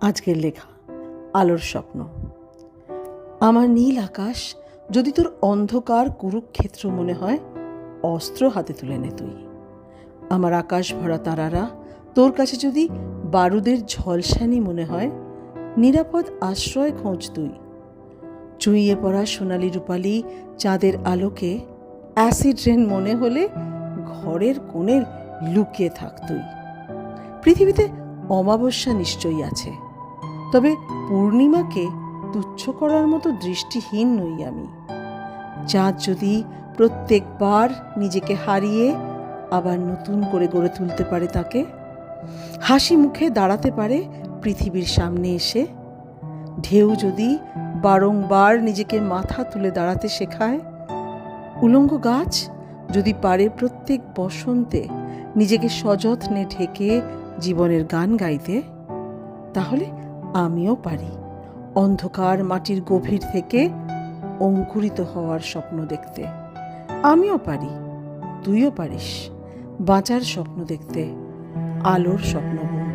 আজকের লেখা, আলোর স্বপ্ন। আমার নীল আকাশ, যদি তোর অন্ধকার কুরুক্ষেত্র মনে হয়, অস্ত্র হাতে তুলে নে তুই। আমার আকাশ ভরা তারারা, তোর কাছে যদি বারুদের ঝলসানি মনে হয়, নিরাপদ আশ্রয় খোঁজ তুই। চুইয়ে পড়া সোনালি রূপালি চাঁদের আলোকে, অ্যাসিড রেন মনে হলে ঘরের কোণের লুকিয়ে থাক তুই। পৃথিবীতে অমাবস্যা নিশ্চয়ই আছে। তবে পূর্ণিমাকে তুচ্ছ করার মতো দৃষ্টিহীন নই আমি। চাঁদ যদি প্রত্যেকবার নিজেকে হারিয়ে আবার নতুন করে গড়ে তুলতে পারে তাকে, হাসি মুখে দাঁড়াতে পারে পৃথিবীর সামনে এসে, ঢেউ যদি বারংবার নিজেকে মাথা তুলে দাঁড়াতে শেখায়, উলঙ্গ গাছ যদি পারে প্রত্যেক বসন্তে নিজেকে সযত্নে ঢেকে জীবনের গান গাইতে, তাহলে আমিও পারি। অন্ধকার মাটির গভীর থেকে অঙ্কুরিত হওয়ার স্বপ্ন দেখতে। আমিও পারি। তুইও পারিস। বাঁচার স্বপ্ন দেখতে। আলোর স্বপ্ন।